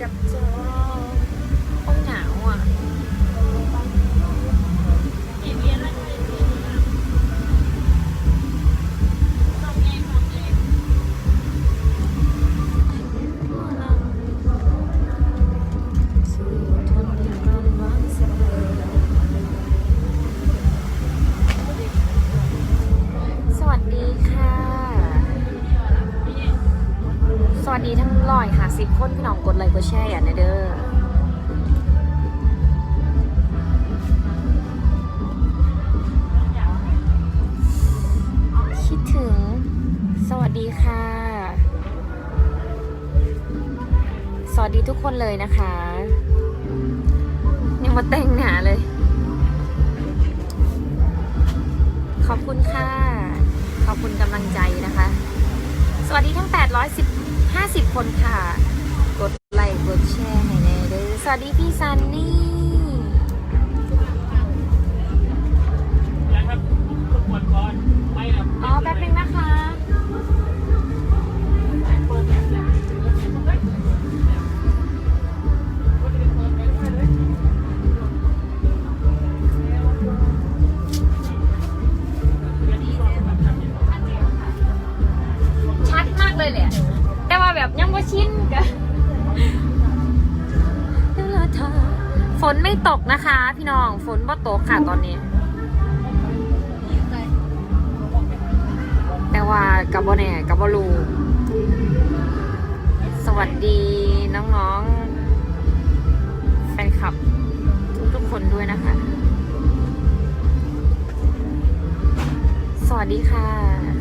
จับจอ ไลค์กดแชร์อย่าเด้อคิดถึง สวัสดีค่ะ สวัสดีทุกคนเลยนะคะยังมาแต่งหนาเลย ขอบคุณค่ะ ขอบคุณกำลังใจนะคะ สวัสดีทั้ง 810 50 คนค่ะ กดไลค์กดแชร์ให้แน่เด้อสวัสดีพี่ซันนี่อ๋อแป๊บนึงนะคะชัดมากเลยแหละแต่ว่าแบบยังว่ชินกัน ฝนไม่ตกนะคะ พี่น้องฝนบ่ตกค่ะตอนนี้ แต่ว่ากับบแน่กับบลูสวัสดีน้องๆแฟนคลับ ทุกๆคนด้วยนะคะ สวัสดีค่ะ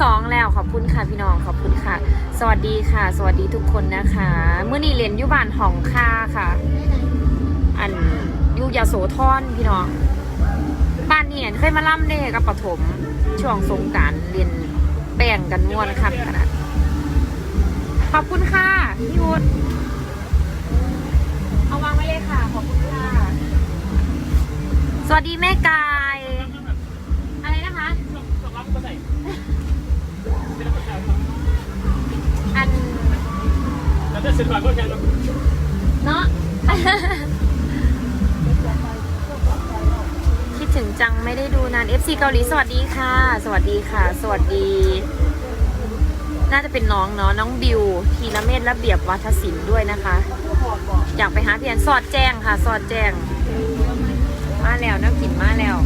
สองแล้วขอบคุณค่ะพี่น้องขอบคุณค่ะ สวัสดีค่ะ สวัสดีทุกคนนะคะเมื่อนี้เรียนยุบานหองค่าค่ะ อันยูยาโสธรพี่น้องบ้านนี่เคยมาล่ำเด้กับปฐมช่วงสงการเรียนแป้งกันม่วนคักขนาดขอบคุณค่ะพี่ยุทธเอาวางไว้เลยค่ะ ขอบคุณค่ะ สวัสดีแม่กา จะเสร็จก่อนก็แค่เราเนาะ คิดถึงจังไม่ได้ดูนาน FC เกาหลีสวัสดีค่ะ สวัสดีค่ะ สวัสดี น่าจะเป็นน้องเนาะ น้องบิว ทีละเมตระเบียบวัฒศิลป์ด้วยนะคะ อยากไปหาเพี่แอนสอดแจ้งค่ะ สอดแจ้ง มาแล้วน้ำกลิ่นมาแล้ว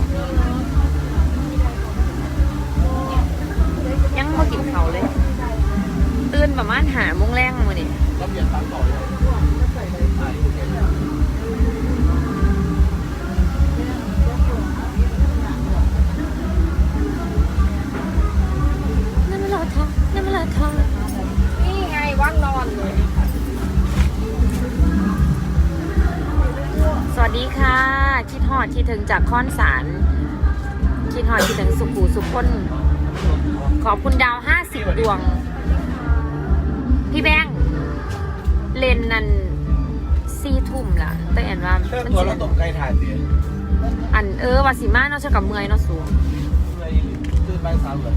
ยังมากินเขาเลย ตื่นประมาณหาโมงแรงมาเนี่ ยเราเปลี่ยนตามต่อเลยน้ำมันลาทองน้ำมันลาทองนี่ไงว่างนอนเลย สวัสดีค่ะ คิดหอดคิดถึงจากค้อนสารคิดหอดคิดถึงสุขูสุขคนขอบคุณดาวห้าสิบดวง พี่แบงค์ เลนนันซีทุ่มล่ะแต่อันว่าเชิญมันตัวสิแล้วตกไกลถ่ายเสียอันเออวาสิมาเนาะเชากับเมอยเนาะสูงเลยตื่นใบสามเลย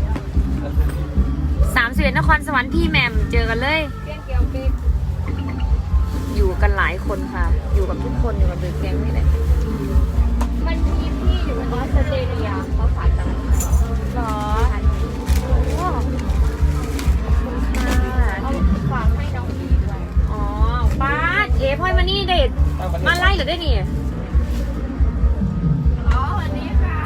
สามสิบเอ็ดนครสวรรค์พี่แหมมเจอกันเลยอยู่กันหลายคนค่ะ อยู่กับทุกคนอยู่กับเด็กแก๊งนี่แหละมันมีพี่อยู่ออสเตรเลียเขาฝากตังค์ให้หรอ เอ๋พ่อยมานี่เด็ดมาไล่เหรือได้นี่อ๋อวันนี้ค่ะ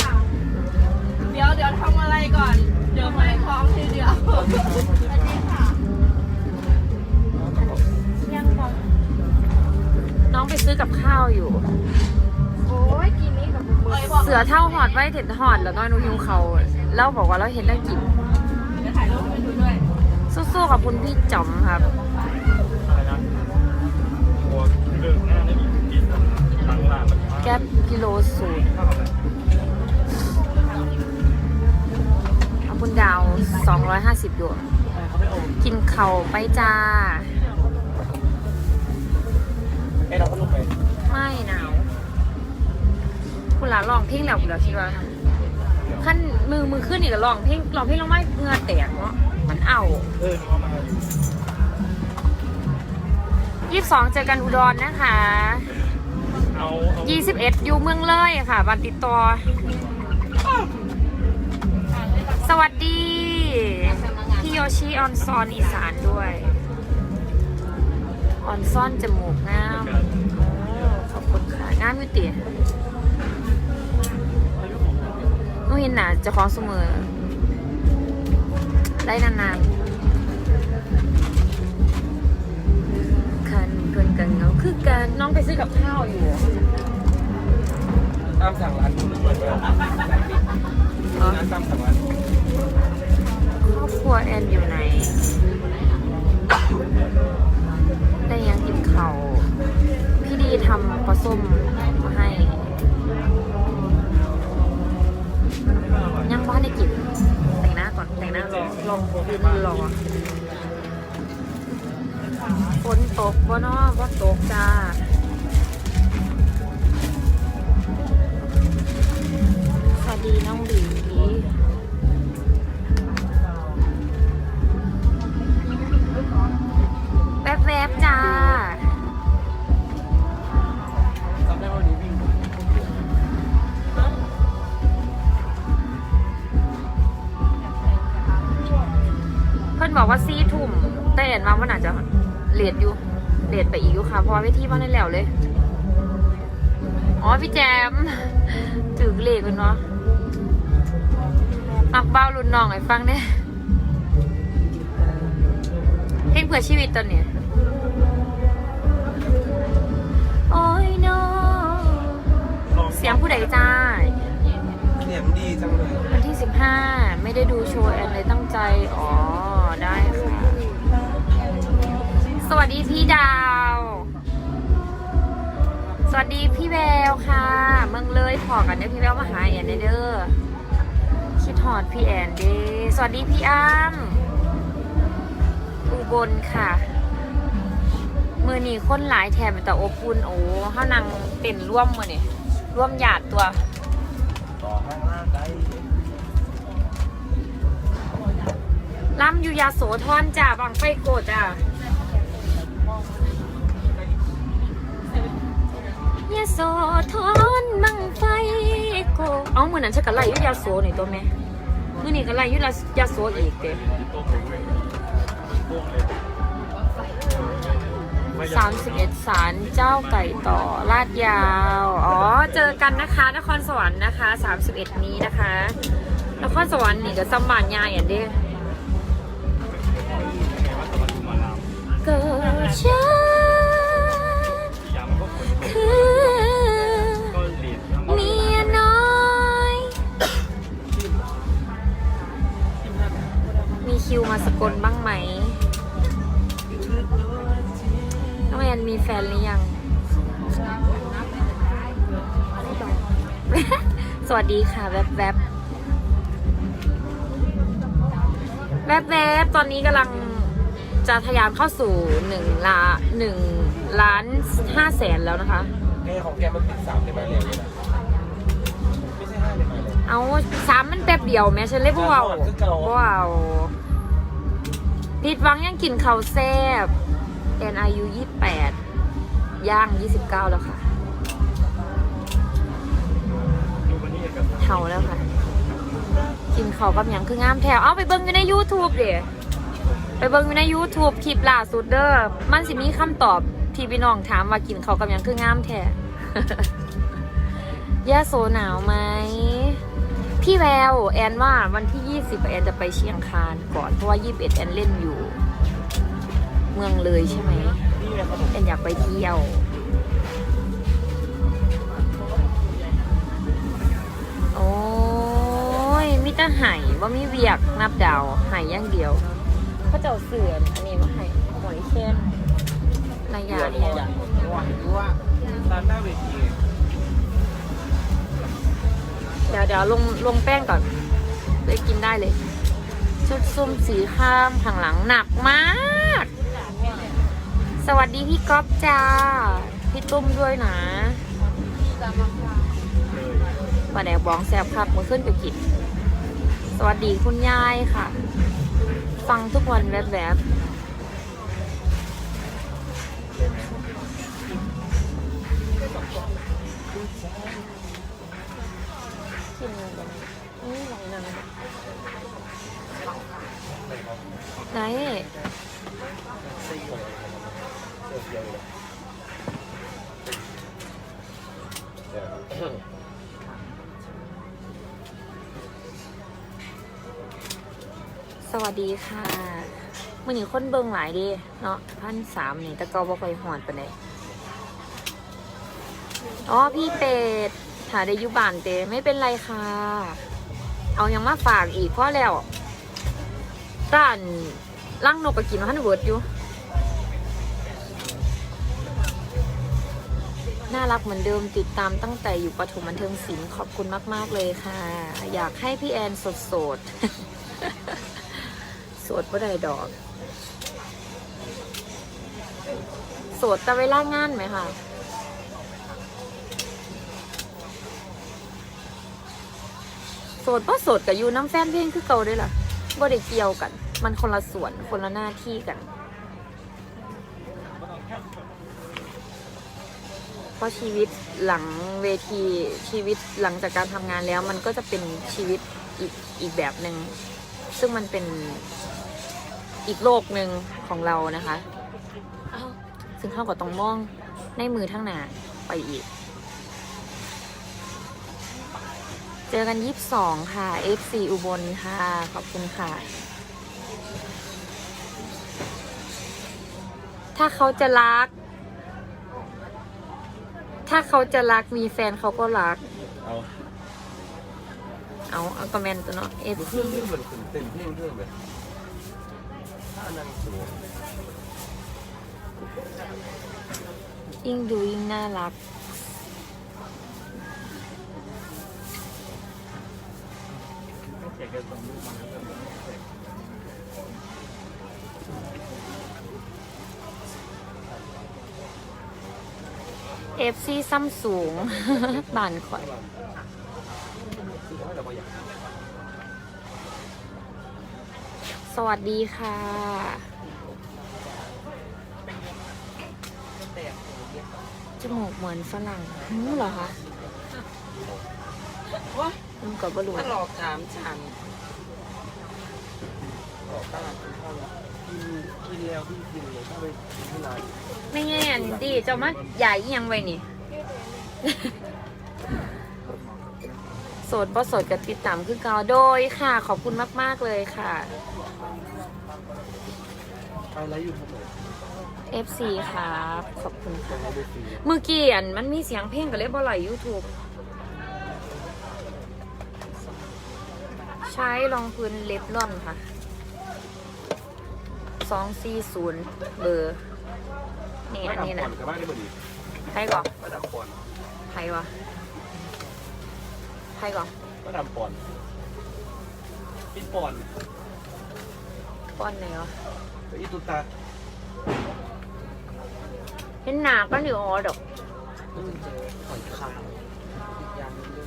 เดี๋ยวเดี๋ยวทำอะไรก่อน เดี๋ยวไม่คล้องทีเดียววันนี้ค่ะ ยังบอน้องไปซื้อกับข้าวอยู่ โอ้ยกินนี่กับบุ้ยเสือเท่าหอดไว้เห็นหอดแล้วน้อยหนูหิวเขาแล้วบอกว่าเราเห็นได้กิน เดี๋ยวถ่ายรูปให้ดูด้วยสู้ๆขอบคุณพี่จ๋อมครับ แก๊ปกิโลสูตรเข้าไป250อยู่กินเข่าไปจ้าไอ้เราก็ลงไปไม่หนาวคุณหลาลองเพลงแล้วคุณหลาคิดว่าขั้นมือมือขึ้นอีกก็ลองเพลงลองเพลงลงไม่เงือแตกเนาะมันเอาเออเอามายี่สิบสองเจอกันอุดรนะคะ เอาเอยี่สิบเอ็ดอยู่เมืองเลยค่ะ บันติดต่อ สวัสดี พี่โยชิออนซอนอีสานด้วย ออนซ่อนจมูกงามขอบคุณค่ะงามอยุตินุ่เห็นหนาจะของเสมอ ได้นานๆ กันเงาคือการน้องไปซื้อกับข้าวอยู่ ตามสั่งร้านคุณเหมือนกันอ๋อร้านตามสั่งร้านครอบครัวแอนอยู่ไหน ได้ยังกินเขาวพี่ดีทำปลาส้มมาให้ ยังบ้านได้กินแต่งหน้าก่อนแต่งหน้ารอลองรอฝ นตกบ่เนาะบ่ตกจ้าสวัสดีน้องหลีแวบๆจ้าจำได้ว่าวันนี้วิ่งเพื่อนบอกว่าซีทุ่มแต่เห็นว่ามันอาจจะ เลดอยู่เลดไปอีกอยู่ค่ะ เพราะว่าเวทีบ้านได้แล้วเลย อ๋อพี่แจมถือเลขกันเนาะมักเบ้ารุ่นน้องให้ฟังเนี่ยเพลงเพื่อชีวิตตอนเนี้ยโอ้ยน้องลองเสียงผู้ใดจ้าเนี่ยมันดีจังเลยวันที่15ไม่ได้ดูโชว์แอนเลยตั้งใจ อ๋อ ได้ค่ะ สวัสดีพี่ดาว สวัสดีพี่แววค่ะเมืองเลยพอกันเด้อพี่แววมาหาแอนเด้อคิดหอดพี่แอนเด้สวัสดีพี่อ้ำอุบลค่ะ มือหนี้คนหลายแถมแต่อบอุ่นโอ้เฮานังเต้นร่วมมือนี่ร่วมหยาดตัวต่อห้างล่างได้ล่ำอยู่ยาโสธรจ้าบางไฟโกดจ้า ยาโสธรบังไฟโกเอาเหมือนนั้นฉันก็ไล่อยู่ยาโสนี่ตัวแม่มื่อนี้ก็ไล่อยู่ยาโสอีกเด้โต๊ะเลยโต๊ะเลยไม่อยกสามสิบเอ็ดสารเจ้าไก่ต่อลาดยาว อ๋อ เจอกันนะคะ นครสวรรค์นะคะสามสิบเอ็ดนี้นะคะ นครสวรรค์นี่ก็สมบานยายอย่างเด้ไงว่าสวัสดิ์มาลามเกิดฉันย วัสดีค่ะ แวบแวบแวบแวบตอนนี้กำลังจะทะยานเข้าสู่หนึ่งล้านหนึ่งล้านห้าแสนแล้วนะคะไอ้ของแกมันติดสามในใบเรียนเลยนะไม่ใช่ห้าในใบเลยเอาสามมันแป๊บเดียวแม่ฉันเลยพวกเอาคือเก่าพวกเอาผิดหวังยังกินข้าวแซ่บแอนอายุยี่แปดย่างยี่สิบเก้าแล้วค่ะ เท่าแล้วค่ะ กินข้าวกับหยังคืองามแถวเอาไปเบิ่งอยู่ใน YouTube เดี๋ยไปเบิ่งอยู่ใน YouTube คลิปล่าสุดเด้อมันสิมีคำตอบที่พี่น้องถามว่ากินข้าวกับหยังคืองามแท้ยาโซหนาวไหมพี่แววแอนว่าวันที่ 20 แอนจะไปเชียงคานก่อนเพราะว่า 21 แอนเล่นอยู่ เมืองเลยใช่ไหมแอนอยากไปเที่ยว ยมิตรไห่ว่ามีเวียกนับดาวไห่อย่างเดียวเขาเจ้าเสือนอันนี้มาไห่หอยเช่นนายาตัวเนี่ยใหญ่ว่าว่าร้านหน้าเวทีเดี๋ยวเดี๋ยวลงลงแป้งก่อนเลยกินได้เลยชชุดซุ่มสีข้ามข้างหลังหนักมาก สวัสดีพี่ก๊อฟจ้า พี่ตุ้มด้วยนะเลยปลาแดกบองแซบครับมาขึ้นไปกินส วัสดีคุณยายค่ะ ฟังทุกวันแวบๆกินอะไรกันนี่ไหนนั่นไหน สวัสดีค่ะมื่อนี้คนเบิ่งหลายดีเนาะพันสามนี่แต่ก็บ่ค่อยหอนปานใดอ๋อพี่เป็ดหาได้อยู่บ้านเตไม่เป็นไรค่ะ เอายังมาฝากอีกเพราะแล้วร้านล่างนกกกินมาทันเวิร์ดอยู่ น่ารักเหมือนเดิมติดตามตั้งแต่อยู่ปฐมบันเทิงศิลป์ขอบคุณมาก ๆ เลยค่ะ อยากให้พี่แอนสดสดๆ ดบ่ได้ดอก โสดแต่เวลางานไหมคะโสดเพราะโสดกับยูน้ำแฟนเพลงคือเก่าด้วยล่ะบ่ได้เกี่ยวกัน มันคนละส่วนคนละหน้าที่กันเพราะชีวิตหลังเวทีชีวิตหลังจากการทำงานแล้ว มันก็จะเป็นชีวิตอีกอีกแบบหนึ่งซึ่งมันเป็น อีกโลกหนึ่งของเรานะคะอ้าวซึ่งเข้ากับตรงมองในมือทั้งหนาไปอีก เจอกันยี่สิบสองค่ะ FC อุบลค่ะ ขอบคุณค่ะ ถ้าเขาจะรัก ถ้าเขาจะรักมีแฟนเขาก็รัก เอาเอาเอาคอมเมนต์ตัวเนาะเอฟเพื่อนเพื่อนเหมือนตื่นเต้นเพื่อนเพื่อนแบบถ้านั่งสวม ยิ่งดูยิ่งน่ารัก เอฟซีซัมสูง บานข่อย สวัสดีค่ะ จมูกเหมือนฝรั่งหืมเหรอคะว่าอืมันกับบรูถ้าหลอกถามฉันออกตลาดกินข้าวแล้วกินกินแล้วพี่กินเลยถ้าไปกินที่ร้านไม่แง่อันดีเจ้ามาใหญ่ยังไว้นี่ โสดบ่โสดกับติดตามคือเกาโดยค่ะ ขอบคุณมาก ๆ เลยค่ะ ไปไลฟ์อยู่ทำไม FC ครับขอบคุณค่ะไลฟ์ด้วยฟรีเมื่อกี้อันมันมีเสียงเพลงก็เลยบ่ไหล YouTube ใช้รองพื้นเล็บล่อนค่ะ สองสี่ศูนย์เบอร์ นี่อันนี้ก่อนะนกับบ้านได้พอดีใครก่อนมาดามปอนใครวะใครก่อนมาดามปอนพี่ปอนป้อนไหนวะกับ อีตุตาเห็นหนาก็อยู่อ๋อดอกเพิ่งเจอหอยคางอีกอย่างนึงเรื่อ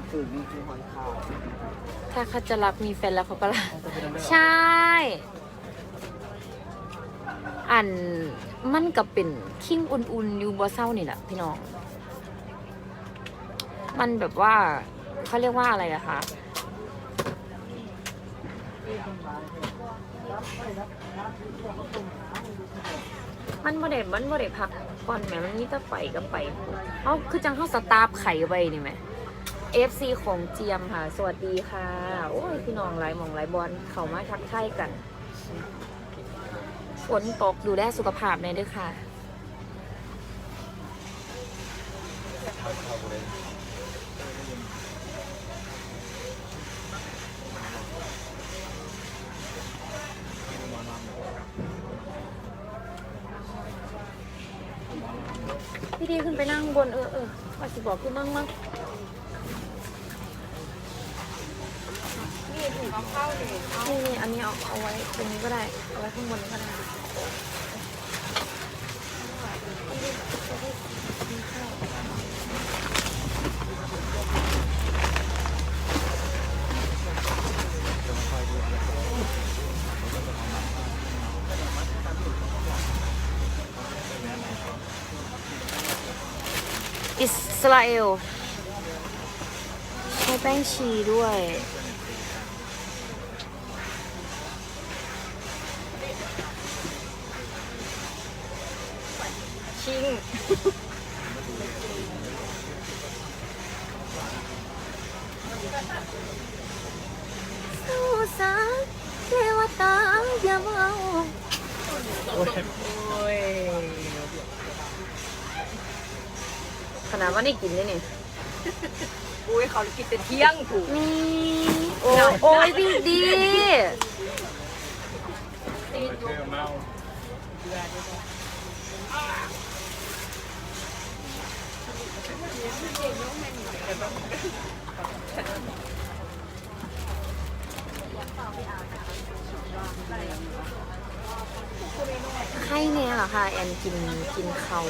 งตื่นนี่คือหอยคางถ้าเขาจะรักมีแฟนแล้วเขาก็รักแต่เป็นอะไรใช่ อันมันกับเป็นคิงอุ่นๆอยู่บ่เศร้านี่แหละพี่น้อง มันแบบว่าเขาเรียกว่าอะไรอะคะ มันบ่ได้มันบ่ได้พักก่อนแหมมันมีแต่ไปกับไปเอาคือจังเข้าสตาร์ฟไข่ไว้นี่ไหม FC ของเจียมค่ะ สวัสดีค่ะ โอ้ยพี่น้องหลายหมองหลายบอลเขามาทักทายกัน ฝนตกดูแลสุขภาพในอยด้วยค่ะ พี่ดีขึ้นไปนั่งบนเออเออว่าสิ บอกขึ้นนั่งมั้งนี่ถูกเอาเข้าดินี่นี่อันนี้เอาเอาไว้ตรงนี้ก็ได้ เอาไว้ข้างบนก็ได้ อิ สราเอลใช้แป้งชีด้วย ชิง สู้สาเทวตาอย่าเมา โอ้ย โอ้ย ขนาดว่านี่กินเลยเนี่ยอุ้ยเขากินแต่เที่ยงถูกนี่โอ้ยโอ้ยดีดีเจอเมาไข้เนี่ยเหรอคะแอนกินกินเขา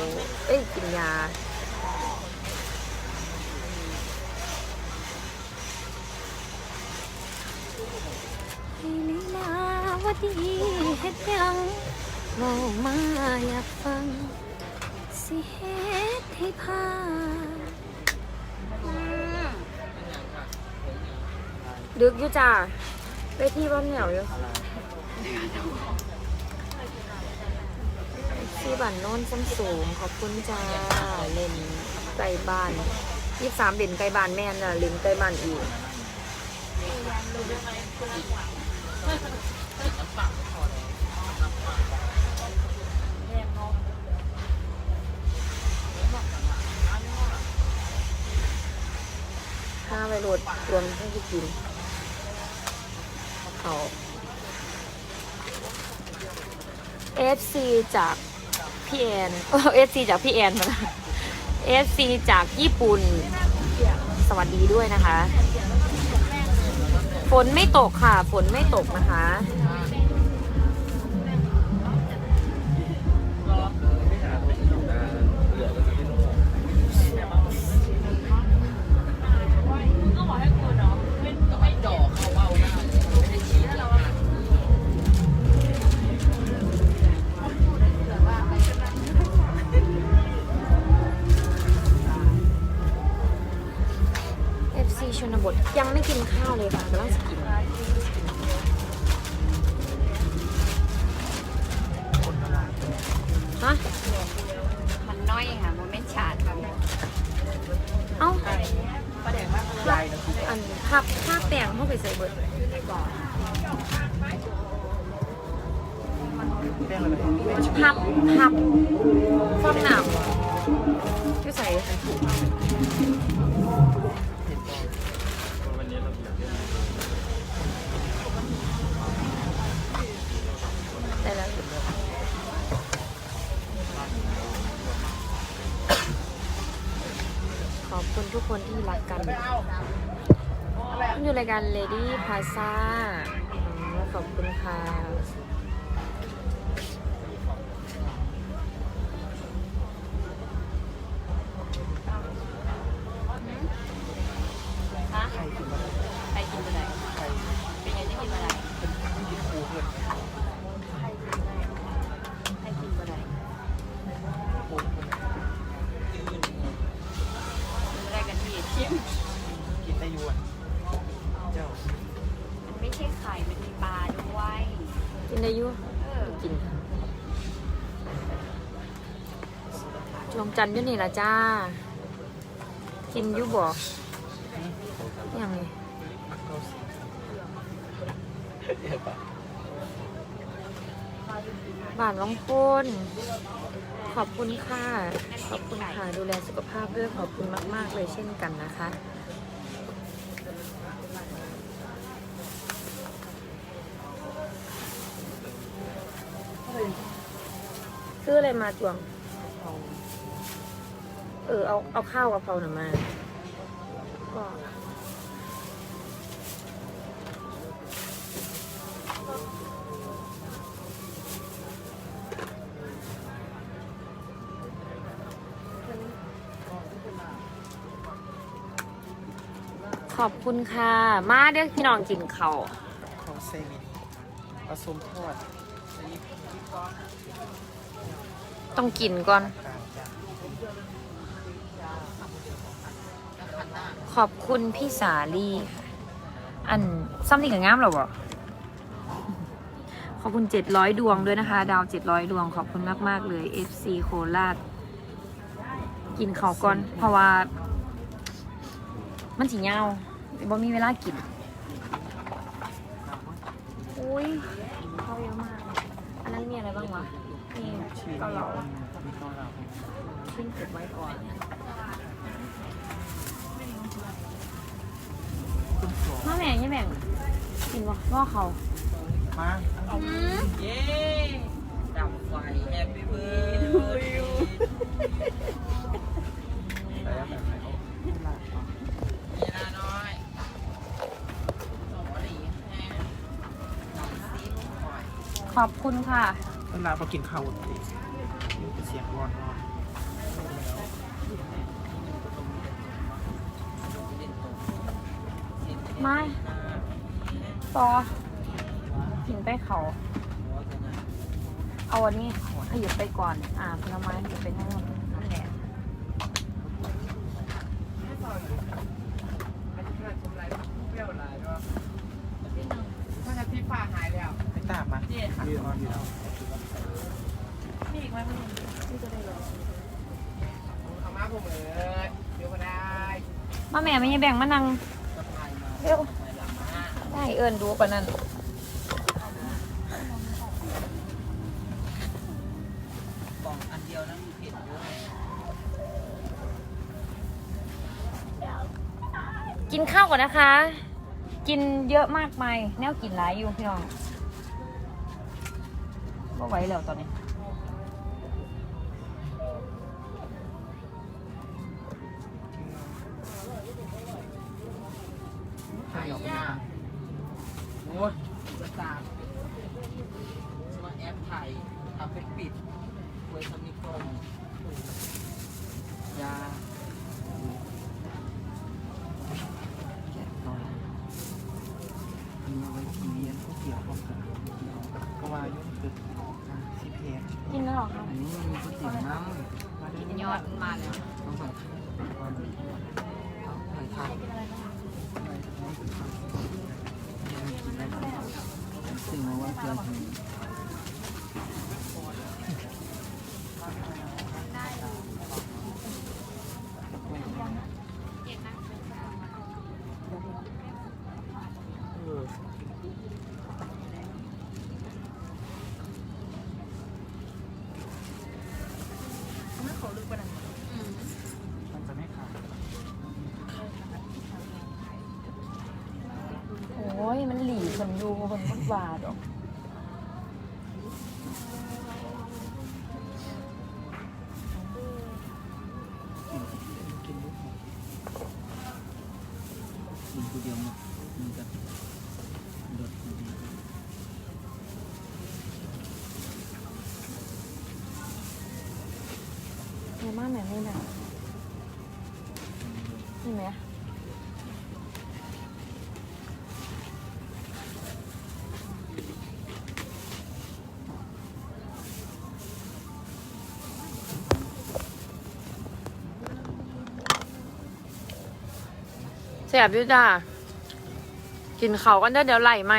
เอ้ยกินยา พี่ลีลาวดีเฮ็ดยังเว้ามาอยากฟัง สิเฮ็ดให้พาดึกอยู่จ้าไปที่บ้านเหนียวอยู่ที่บ้านโน้นส้มสูงขอบคุณจ้าเล่นไกลบ้านยี่สามเล่นไกลบ้านแม่นจ้ะเล่นไกลบ้านอีก ข้าไปโหลดรวมให้พี่กินเขา FC จากพี่แอนเออ FC จากพี่แอนมานะ FC จากญี่ปุ่น สวัสดีด้วยนะคะ ฝนไม่ตกค่ะ ฝนไม่ตกนะคะ ยังไม่กินข้าวเลยค่ะกำลังจะกินฮะมันน้อยค่ะมันไม่ชาดค่ะเอ้าอันภาพภาพแปลงเข้าไปใส่เบิร์ดแป้งอะไรภาพภาพฟองหนามที่ใส่ คุณทุกคนที่รักกัน อยู่รายการ Lady Plaza ขอบคุณค่ะ จันอยู่นี่ละจ้า กินอยุบอยังไงเข้าสิเดี๋ยวปะบ้านวังโคนขอบคุณค่ะ ขอบคุณค่ะ ดูแลสุขภาพด้วยขอบคุณมาก ๆ เลยเช่นกันนะคะ ซื้ออะไรมาจวง อเอาเอาข้าวกับเพราหน่อยมาก็ขอบคุณค่ะ มาเด้อพี่น้องกินเขาขอเซมินผสมทอดต้องกินก่อน ขอบคุณพี่สาลีค่ะ อันซัมติงกับงามเหรอวะขอบคุณเจ็ดร้อยดวงด้วยนะคะ ดาวเจ็ดร้อยดวงขอบคุณมาก ๆ เลย FC โคราชกินเขาวก่อนเพราะว่า มันสีเงาบ่มีเวลากินอุ้ยเขาเยอะมากอันนั้นมีอะไรบ้างวะมีเกาเหลามีเกาเหลาขึ้นเก็บไว้ก่อน คุณสอง มาแม่งยังแม่งกินวะว่าเขามาอืมเย้ดับไฟแฮปปี้เบิร์ดทูยูใส่แบบไหนเขาเวลาน้อยสองหลีแฮดับซีลูกหอยขอบคุณค่ะเวลาพอกินข้าวติเสียงร้อน ไม่ปอกินไปเขา เอาอันนี้ขยับไปก่อน อ่าผลไม้จะเป็นทั้งหมดนั่นแหละไม่ตามมายืนนอนอยู่แล้วมีอีกไหมมึงที่จะได้เลยเอามาผมเอ๋ยเดี๋ยวก็ได้มาแม่ไม่ยังแบ่งมานั่ง สบายมา เร็ว ไปหลังมา ได้เอิญดูกว่านั้นกล่องอันเดียวนั้นมีเผ็ดด้วยกินข้าวก่อนนะคะ กินเยอะมากมายแนวกินหลายอยู่พี่น้องก็ไหวแล้วตอนนี้ ว่ายุ่งตึกซีเพสกินแล้วเหรอคะอันนี้มันมีก๋วยเตี๋ยวน้ำกินยอดมันมาแล้วต้องใส่ใส่ไข่สิ่งว่าเกลื แสบอยู่จ้ากินเขากันเด้อเดี๋ยวไหลไหม